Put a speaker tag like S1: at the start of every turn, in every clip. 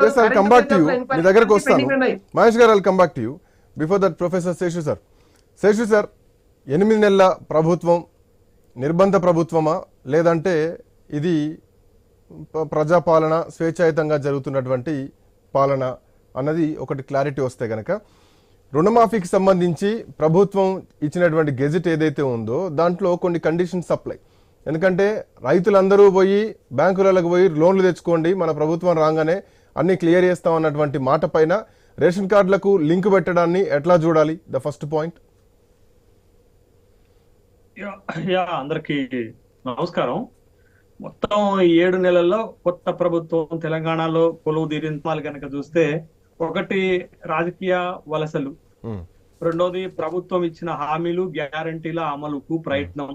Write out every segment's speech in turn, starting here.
S1: Yes, I'll come back to you. మీ దగ్గరకు వస్తాను. మహేష్ గారు I'll come back to you before that professor Seshu sir Seshu sir ఎనిమిది నెలల ప్రభుత్వం నిర్బంధ ప్రభుత్వమా? లేదంటే ఇది ప్రజాపాలన స్వేచ్ఛాయుతంగా జరుగుతున్నటువంటి పాలన అన్నది ఒకటి క్లారిటీ వస్తే గనక రుణమాఫీకి సంబంధించి ప్రభుత్వం ఇచ్చినటువంటి గెజెట్ ఏదైతే ఉందో దాంట్లో కొన్ని కండిషన్స్ అప్లై ఎందుకంటే రైతులందరూ పోయి బ్యాంకులకు పోయి లోన్లు తెచ్చుకోండి మన ప్రభుత్వం రాగానే అన్ని క్లియర్ చేస్తాం అన్నటువంటి మాట పైన రేషన్ కార్డులకు లింక్ పెట్టడాన్ని ఎట్లా చూడాలి? The first point.
S2: Yeah yeah, అందరికీ నమస్కారం. మొత్తం ఈ ఏడు నెలల్లో కొత్త ప్రభుత్వం తెలంగాణలో కొలువు తీరించాలి కనుక చూస్తే ఒకటి రాజకీయ వలసలు. రెండోది ప్రభుత్వం ఇచ్చిన హామీలు గ్యారంటీల అమలుకు ప్రయత్నం.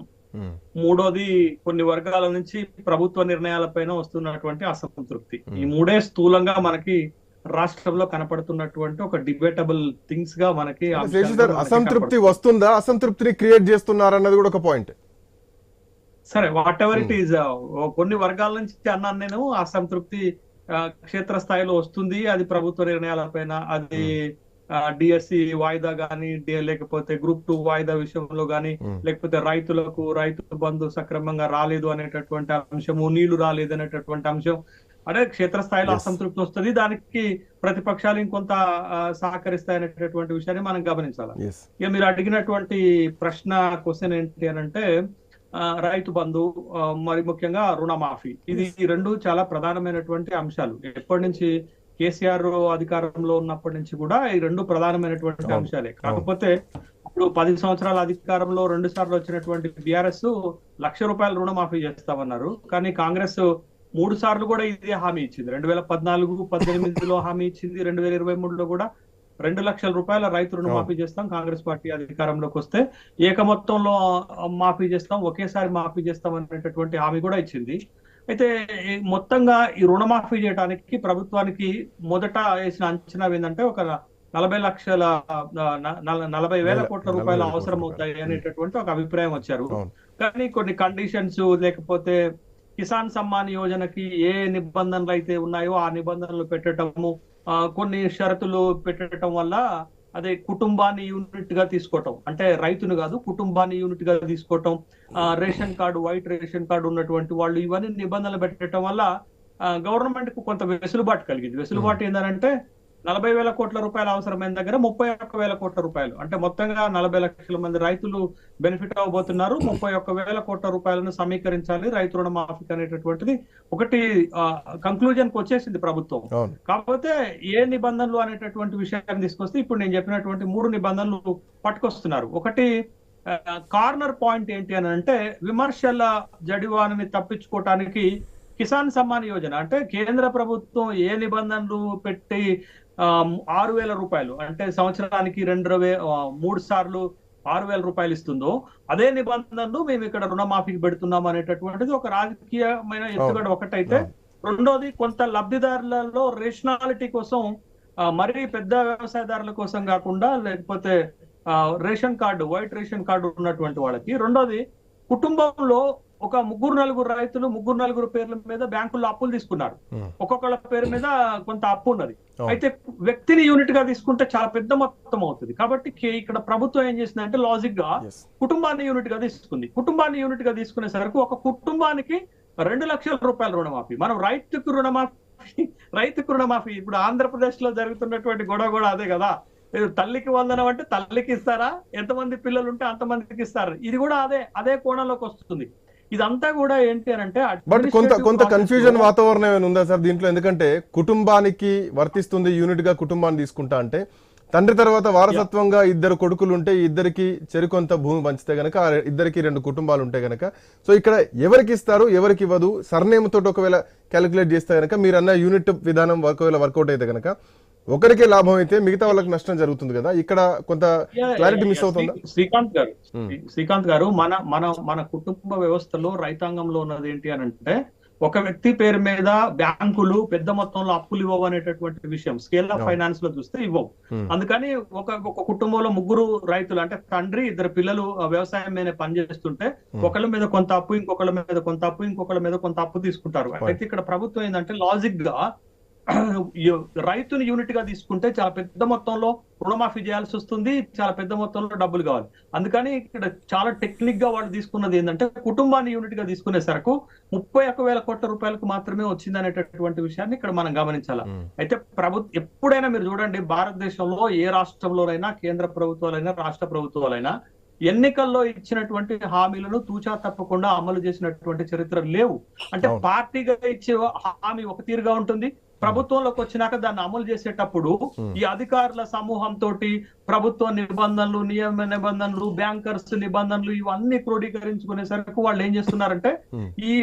S2: మూడోది కొన్ని వర్గాల నుంచి ప్రభుత్వ నిర్ణయాలపైన వస్తున్నటువంటి అసంతృప్తి. ఈ మూడే స్థూలంగా మనకి రాష్ట్రంలో కనపడుతున్నటువంటి ఒక డిబేటబుల్ థింగ్స్గా మనకి
S1: అసంతృప్తి. వస్తుందా? అసంతృప్తిని క్రియేట్ చేస్తున్నారన్నది కూడా ఒక పాయింట్
S2: సరే వాట్ ఎవర్ ఇట్ ఈజ్ కొన్ని వర్గాల నుంచి అన్నాను నేను అసంతృప్తి ఆ, క్షేత్రస్థాయిలో వస్తుంది అది ప్రభుత్వ నిర్ణయాలపైన అది డిఎస్సి వాయిదా గానీ లేకపోతే గ్రూప్ టూ వాయిదా విషయంలో గానీ. లేకపోతే రైతులకు రైతు బంధు సక్రమంగా రాలేదు అనేటటువంటి అంశము నీళ్ళు రాలేదు అనేటటువంటి అంశం అదే క్షేత్రస్థాయిలో. అసంతృప్తి వస్తుంది. దానికి ప్రతిపక్షాలు ఇంకొంత సహకరిస్తాయి అనేటటువంటి విషయాన్ని మనం గమనించాలి? ఇక మీరు అడిగినటువంటి ప్రశ్న క్వశ్చన్ ఏంటి అని అంటే ఆ, రైతు బంధు మరి ముఖ్యంగా రుణమాఫీ. ఇది రెండు చాలా ప్రధానమైనటువంటి అంశాలు. ఎప్పటి నుంచి కేసీఆర్ అధికారంలో ఉన్నప్పటి నుంచి కూడా ఈ రెండు ప్రధానమైనటువంటి. అంశాలే. కాకపోతే ఇప్పుడు పది సంవత్సరాల అధికారంలో రెండు సార్లు వచ్చినటువంటి బీఆర్ఎస్ లక్ష రూపాయల రుణమాఫీ చేస్తామన్నారు. కానీ కాంగ్రెస్ మూడు సార్లు కూడా ఇదే హామీ ఇచ్చింది. రెండు వేల పద్నాలుగు పద్దెనిమిదిలో హామీ ఇచ్చింది. రెండు వేల ఇరవై మూడులో కూడా రెండు లక్షల రూపాయల రైతు రుణమాఫీ చేస్తాం. కాంగ్రెస్ పార్టీ అధికారంలోకి వస్తే ఏక మొత్తంలో మాఫీ చేస్తాం. ఒకేసారి మాఫీ చేస్తాం అనేటటువంటి హామీ కూడా ఇచ్చింది. అయితే మొత్తంగా ఈ రుణమాఫీ చేయడానికి ప్రభుత్వానికి మొదట వేసిన అంచనా ఏంటంటే ఒక నలభై లక్షల నలభై వేల కోట్ల రూపాయలు అవసరం. అవుతాయి అనేటటువంటి ఒక అభిప్రాయం వచ్చారు కానీ కొన్ని కండిషన్స్ లేకపోతే కిసాన్ సమ్మాన్ యోజనకి ఏ నిబంధనలు అయితే ఉన్నాయో ఆ నిబంధనలు పెట్టడము కొన్ని షరతులు పెట్టడం వల్ల అదే కుటుంబాన్ని యూనిట్గా తీసుకోవటం. అంటే రైతును కాదు కుటుంబాన్ని యూనిట్గా తీసుకోవటం. ఆ, ration card white ration card ఉన్నటువంటి వాళ్ళు ఇవన్నీ నిబంధనలు పెట్టడం వల్ల గవర్నమెంట్కు కొంత వెసులుబాటు కలిగింది. వెసులుబాటు ఏంటంటే నలభై వేల కోట్ల రూపాయలు అవసరమైన దగ్గర ముప్పై ఒక్క వేల కోట్ల రూపాయలు. అంటే మొత్తంగా నలభై లక్షల మంది రైతులు బెనిఫిట్ అవ్వబోతున్నారు ముప్పై ఒక్క వేల కోట్ల రూపాయలను సమీకరించాలి. రైతు రుణమాఫీ అనేటటువంటిది ఒకటి కంక్లూజన్కి వచ్చేసింది ప్రభుత్వం. కాకపోతే ఏ నిబంధనలు అనేటటువంటి విషయాన్ని తీసుకొస్తే ఇప్పుడు నేను చెప్పినటువంటి మూడు నిబంధనలు పట్టుకొస్తున్నారు. ఒకటి కార్నర్ పాయింట్ ఏంటి అని అంటే విమర్శల జడివానని తప్పించుకోవటానికి కిసాన్ సమ్మాన్ యోజన. అంటే కేంద్ర ప్రభుత్వం ఏ నిబంధనలు పెట్టి ఆరు వేల రూపాయలు. అంటే సంవత్సరానికి రెండు వే మూడు సార్లు ఆరు వేల రూపాయలు ఇస్తుందో అదే నిబంధనలు మేము ఇక్కడ రుణమాఫీకి పెడుతున్నాం అనేటటువంటిది ఒక రాజకీయమైన ఎత్తుగడ ఒకటైతే రెండోది కొంత లబ్ధిదారులలో రేషనాలిటీ కోసం మరీ పెద్ద వ్యవసాయదారుల కోసం కాకుండా లేకపోతే ration card white ration card ఉన్నటువంటి వాళ్ళకి రెండోది కుటుంబంలో ఒక ముగ్గురు నలుగురు రైతులు ముగ్గురు నలుగురు పేర్ల మీద బ్యాంకుల్లో అప్పులు తీసుకున్నారు.
S1: Hmm.
S2: ఒక్కొక్కళ్ళ పేరు మీద కొంత అప్పు ఉన్నది.
S1: అవును.
S2: అయితే వ్యక్తిని యూనిట్గా తీసుకుంటే చాలా పెద్ద మొత్తం అవుతుంది. కాబట్టి ఇక్కడ ప్రభుత్వం ఏం చేసిందంటే
S1: లాజిక్గా
S2: కుటుంబాన్ని యూనిట్గా తీసుకుంది. కుటుంబాన్ని యూనిట్గా తీసుకునేసరికి ఒక కుటుంబానికి రెండు లక్షల రూపాయల రుణమాఫీ. మనం రైతుకు రుణమాఫీ రైతుకు రుణమాఫీ. ఇప్పుడు ఆంధ్రప్రదేశ్లో జరుగుతున్నటువంటి గొడవ కూడా అదే కదా. తల్లికి వందనం అంటే తల్లికి ఇస్తారా? ఎంతమంది పిల్లలు ఉంటే అంతమందికి ఇస్తారు. ఇది కూడా అదే అదే కోణంలోకి వస్తుంది. ఇదంతా కూడా ఏంటి అని అంటే
S1: బట్ కొంత కొంత కన్ఫ్యూజన్ వాతావరణం ఏమైనా ఉందా సార్ దీంట్లో? ఎందుకంటే కుటుంబానికి వర్తిస్తుంది యూనిట్గా కుటుంబాన్ని తీసుకుంటా అంటే తండ్రి తర్వాత వారసత్వంగా ఇద్దరు కొడుకులు ఉంటే ఇద్దరికి చెరికొంత భూమి పంచితే గనక ఇద్దరికి రెండు కుటుంబాలు ఉంటే గనక సో ఇక్కడ ఎవరికి ఇస్తారు ఎవరికి ఇవ్వదు సర్నేమ్ తోటి ఒకవేళ క్యాలిక్యులేట్ చేస్తే గనక మీరు అన్న యూనిట్ విధానం ఒకవేళ వర్కౌట్ అయితే గనక ఒకరికే లాభం అయితే మిగతా వాళ్ళకి నష్టం జరుగుతుంది కదా ఇక్కడ కొంత క్లారిటీ మిస్. అవుతుందా
S2: శ్రీ- శ్రీకాంత్ గారు
S1: Hmm.
S2: శ్రీ- శ్రీకాంత్ గారు మన మన మన కుటుంబ వ్యవస్థలో రైతాంగంలో ఉన్నది ఏంటి అని అంటే ఒక వ్యక్తి పేరు మీద బ్యాంకులు పెద్ద మొత్తంలో అప్పులు ఇవ్వవు అనేటటువంటి విషయం స్కేల్ ఆఫ్. ఫైనాన్స్లో చూస్తే ఇవ్వవు
S1: Hmm.
S2: అందుకని ఒక ఒక కుటుంబంలో ముగ్గురు రైతులు అంటే తండ్రి ఇద్దరు పిల్లలు వ్యవసాయం మీద పనిచేస్తుంటే
S1: Hmm.
S2: ఒకళ్ళ మీద కొంత అప్పు ఇంకొకళ్ళ మీద కొంత అప్పు ఇంకొకళ్ళ మీద కొంత అప్పు తీసుకుంటారు. అయితే ఇక్కడ ప్రభుత్వం ఏంటంటే లాజిక్గా రైతుని యూనిట్గా తీసుకుంటే చాలా పెద్ద మొత్తంలో రుణమాఫీ చేయాల్సి వస్తుంది చాలా పెద్ద మొత్తంలో డబ్బులు కావాలి. అందుకని ఇక్కడ చాలా టెక్నిక్గా వాళ్ళు తీసుకున్నది ఏంటంటే కుటుంబాన్ని యూనిట్గా తీసుకునే సరకు ముప్పై ఒక్క వేల కోట్ల రూపాయలకు మాత్రమే వచ్చింది అనేటటువంటి విషయాన్ని ఇక్కడ మనం గమనించాలి. అయితే ప్రభుత్వం ఎప్పుడైనా మీరు చూడండి భారతదేశంలో ఏ రాష్ట్రంలోనైనా కేంద్ర ప్రభుత్వాలైనా రాష్ట్ర ప్రభుత్వాలైనా ఎన్నికల్లో ఇచ్చినటువంటి హామీలను తూచా తప్పకుండా అమలు చేసినటువంటి చరిత్ర లేవు. అంటే. పార్టీగా ఇచ్చే హామీ ఒక తీరుగా ఉంటుంది ప్రభుత్వంలోకి వచ్చినాక దాన్ని అమలు చేసేటప్పుడు. ఈ అధికారుల సమూహం తోటి ప్రభుత్వ నిబంధనలు నియమ నిబంధనలు బ్యాంకర్స్ నిబంధనలు ఇవన్నీ క్రోడీకరించుకునేసరికి వాళ్ళు ఏం చేస్తున్నారంటే. ఈ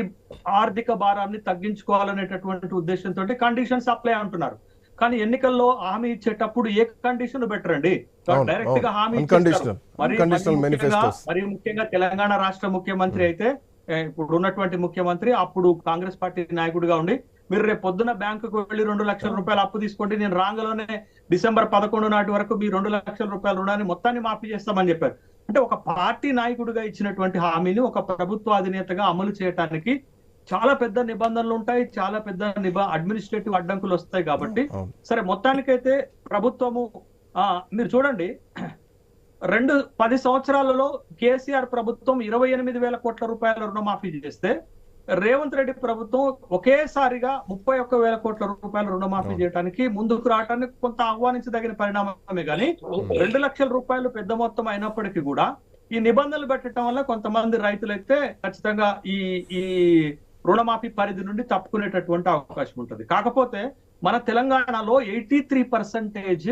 S2: ఆర్థిక భారాన్ని తగ్గించుకోవాలనేటటువంటి ఉద్దేశంతో కండిషన్స్ అప్లై అంటున్నారు కానీ ఎన్నికల్లో హామీ ఇచ్చేటప్పుడు ఏ కండిషన్ పెట్టరండి
S1: అవును, డైరెక్ట్గా.
S2: హామీ. మరి- ముఖ్యంగా- తెలంగాణ రాష్ట్ర ముఖ్యమంత్రి అయితే ఇప్పుడు ఉన్నటువంటి ముఖ్యమంత్రి అప్పుడు కాంగ్రెస్ పార్టీ నాయకుడిగా ఉండి మీరు రేపు పొద్దున బ్యాంకుకు వెళ్ళి రెండు లక్షల రూపాయలు అప్పు తీసుకోండి నేను రాంగలోనే డిసెంబర్ పదకొండు నాటి వరకు మీ రెండు లక్షల రూపాయల రుణాన్ని మొత్తాన్ని మాఫీ చేస్తామని చెప్పారు. అంటే ఒక పార్టీ నాయకుడిగా ఇచ్చినటువంటి హామీని ఒక ప్రభుత్వ అధినేతగా అమలు చేయడానికి చాలా పెద్ద నిబంధనలు ఉంటాయి చాలా పెద్ద నిబ అడ్మినిస్ట్రేటివ్ అడ్డంకులు వస్తాయి కాబట్టి సరే మొత్తానికైతే ప్రభుత్వము ఆ మీరు చూడండి రెండు పది సంవత్సరాలలో కేసీఆర్ ప్రభుత్వం ఇరవై ఎనిమిది వేల కోట్ల రూపాయల రుణమాఫీ చేస్తే రేవంత్ రెడ్డి ప్రభుత్వం ఒకేసారిగా ముప్పై ఒక్క వేల కోట్ల రూపాయల రుణమాఫీ చేయడానికి ముందుకు రావడానికి కొంత ఆహ్వానించదగిన పరిణామమే కానీ రెండు లక్షల రూపాయలు పెద్ద మొత్తం అయినప్పటికీ కూడా ఈ నిబంధనలు పెట్టడం వల్ల కొంతమంది రైతులైతే ఖచ్చితంగా ఈ ఈ రుణమాఫీ పరిధి నుండి తప్పుకునేటటువంటి అవకాశం ఉంటుంది. కాకపోతే మన తెలంగాణలో ఎయిటీ త్రీ పర్సెంటేజ్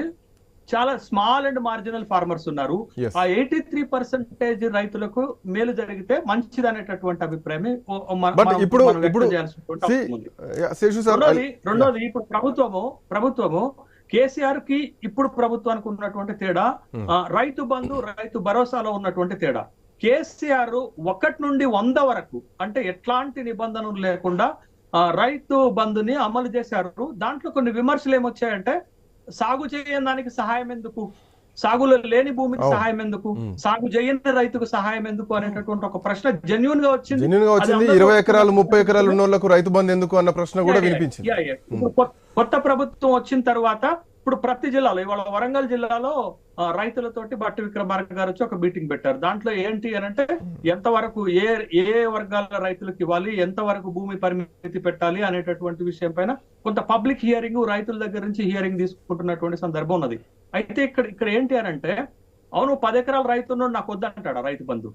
S2: చాలా స్మాల్ అండ్ మార్జినల్ ఫార్మర్స్ ఉన్నారు. ఆ ఎయిటీ త్రీ పర్సెంటేజ్ రైతులకు మేలు జరిగితే మంచిది అనేటటువంటి అభిప్రాయమే
S1: ఇప్పుడు-
S2: రెండోది ఇప్పుడు ప్రభుత్వము ప్రభుత్వము కేసీఆర్కి ఇప్పుడు ప్రభుత్వానికి ఉన్నటువంటి తేడా
S1: Hmm.
S2: రైతు బంధు రైతు భరోసాలో ఉన్నటువంటి తేడా. కేసీఆర్ ఒకటి నుండి వంద వరకు అంటే ఎట్లాంటి నిబంధనలు లేకుండా రైతు బంధుని అమలు చేశారు. దాంట్లో కొన్ని విమర్శలు ఏమొచ్చాయంటే సాగు చేయని దానికి సహాయం ఎందుకు? సాగులో లేని భూమికి. సహాయం ఎందుకు. సాగు చేయని రైతుకు సహాయం ఎందుకు అనేటటువంటి ఒక ప్రశ్న జెన్యున్గా వచ్చింది.
S1: జెన్యున్గా వచ్చింది. ఇరవై ఎకరాలు ముప్పై ఎకరాలు ఉన్న రైతు బంధు ఎందుకు అన్న ప్రశ్న కూడా వినిపించింది.
S2: కొత్త ప్రభుత్వం వచ్చిన తర్వాత ఇప్పుడు ప్రతి జిల్లాలో ఇవాళ వరంగల్ జిల్లాలో రైతులతోటి బట్టి విక్రమార్క గారు వచ్చి ఒక మీటింగ్ పెట్టారు. దాంట్లో ఏంటి అని అంటే ఎంత వరకు ఏ ఏ వర్గాల రైతులకు ఇవ్వాలి ఎంత వరకు భూమి పరిమితి పెట్టాలి అనేటటువంటి విషయం పైన కొంత పబ్లిక్ హియరింగ్ రైతుల దగ్గర నుంచి హియరింగ్ తీసుకుంటున్నటువంటి సందర్భం ఉన్నది. అయితే ఇక్కడ ఇక్కడ ఏంటి అని అంటే అవును పది ఎకరాల రైతు నాకు వద్దంటాడు రైతు బంధు?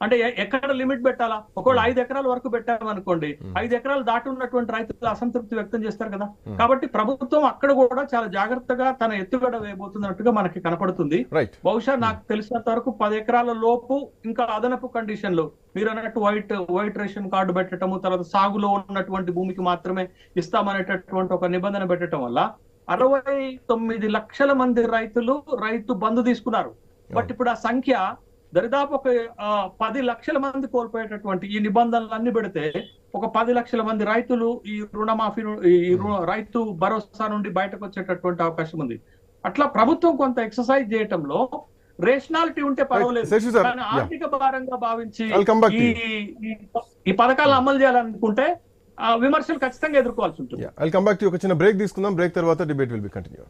S2: అంటే ఎక్కడ లిమిట్ పెట్టాలా? ఒకవేళ ఐదు ఎకరాల వరకు పెట్టామనుకోండి ఐదు ఎకరాలు దాటి ఉన్నటువంటి రైతులు అసంతృప్తి వ్యక్తం చేస్తారు కదా? కాబట్టి ప్రభుత్వం అక్కడ కూడా చాలా జాగ్రత్తగా తన ఎత్తుగడ వేయబోతున్నట్టుగా మనకి కనపడుతుంది. బహుశా నాకు తెలిసినంత వరకు పది ఎకరాల లోపు ఇంకా అదనపు కండిషన్లు మీరు అన్నట్టు వైట్ వైట్ రేషన్ కార్డు పెట్టడము తర్వాత సాగులో ఉన్నటువంటి భూమికి మాత్రమే ఇస్తామనేటటువంటి ఒక నిబంధన పెట్టడం వల్ల అరవై తొమ్మిది లక్షల మంది రైతులు రైతు బంధు తీసుకున్నారు. బట్ ఇప్పుడు ఆ సంఖ్య దరిదాపు ఒక పది లక్షల మంది కోల్పోయేటటువంటి ఈ నిబంధనలు అన్ని పెడితే ఒక పది లక్షల మంది రైతులు ఈ రుణమాఫీ ఈ రు- రైతు భరోసా నుండి బయటకు వచ్చేటటువంటి అవకాశం ఉంది. అట్లా ప్రభుత్వం కొంత ఎక్సర్సైజ్ చేయటంలో రేషనాలిటీ ఉంటే పర్వాలేదు. కానీ ఆర్థిక భారంగా భావించి ఈ పథకాలను అమలు చేయాలనుకుంటే ఆ విమర్శలు ఖచ్చితంగా ఎదుర్కోవాల్సి ఉంటుంది.
S1: ఒక చిన్న బ్రేక్ తీసుకుందాం. బ్రేక్ తర్వాత డిబేట్ విల్ బి కంటిన్యూ